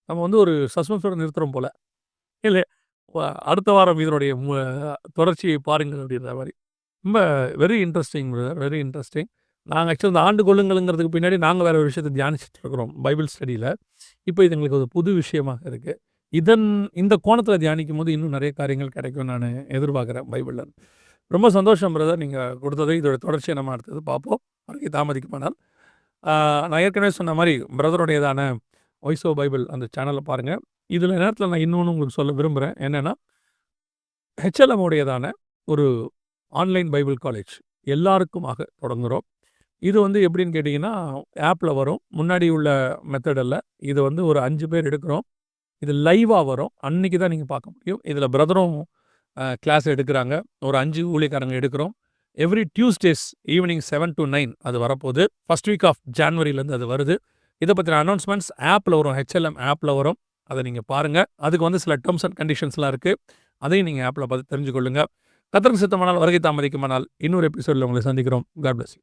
நம்ம வந்து ஒரு சஸ்பென்ஸோட நிறுத்துறோம் போல. இல்லை அடுத்த வாரம் இதனுடைய தொடர்ச்சியை பாருங்கள் அப்படின்ற மாதிரி. ரொம்ப வெரி இன்ட்ரெஸ்டிங் வெரி இன்ட்ரெஸ்டிங் நாங்கள் ஆக்சுவலி இந்த ஆண்டு கொள்ளுங்களுங்கிறதுக்கு பின்னாடி நாங்கள் வேற ஒரு விஷயத்தை தியானிச்சுட்டு இருக்கிறோம். பைபிள் ஸ்டடியில் இப்போ இது எங்களுக்கு ஒரு புது விஷயமாக இருக்குது இதன் இந்த கோணத்தில் தியானிக்கும் போது இன்னும் நிறைய காரியங்கள் கிடைக்கும் நான் எதிர்பார்க்குறேன் பைபிளில். ரொம்ப சந்தோஷம் பிரதர் நீங்கள் கொடுத்தது இதோட தொடர்ச்சியை நம்ம அடுத்தது பார்ப்போம். அவருக்கு தாமதிக்குமானால் நான் ஏற்கனவே சொன்ன மாதிரி பிரதருடையதான வாய்ஸ் பைபிள் அந்த சேனலை பாருங்கள் இதில் நேரத்தில் நான் இன்னொன்று உங்களுக்கு சொல்ல விரும்புகிறேன் என்னென்னா ஹெச்எல்எம் உடையதான ஒரு ஆன்லைன் பைபிள் காலேஜ் எல்லாருக்குமாக தொடங்குகிறோம் இது வந்து எப்படின்னு கேட்டிங்கன்னா ஆப்பில் வரும். முன்னாடி உள்ள மெத்தடில் இது வந்து ஒரு அஞ்சு பேர் எடுக்கிறோம். இது லைவாக வரும். அன்னைக்கு தான் நீங்கள் பார்க்க முடியும். இதில் பிரதரும் கிளாஸ் எடுக்கிறாங்க. ஒரு அஞ்சு ஊழியக்காரங்க எடுக்கிறோம். Every Tuesdays evening seven to nine அது வரப்போகுது. ஃபர்ஸ்ட் வீக் ஆஃப் ஜான்வரியிலேருந்து அது வருது. இதை பற்றின அனௌன்ஸ்மெண்ட்ஸ் ஆப்பில் வரும். ஹெச்எல்எம் ஆப்பில் வரும். அதை நீங்கள் பாருங்கள் அதுக்கு வந்து சில டேர்ம்ஸ் அண்ட் கண்டிஷன்ஸ்லாம் இருக்குது அதையும் நீங்கள் ஆப்பில் பார்த்து தெரிஞ்சுக்கொள்ளுங்க. கத்தருக்கு சித்தமானால் வருகை தாமதிக்குமானால் இன்னொரு எபிசோடில் உங்களை சந்திக்கிறோம். God plus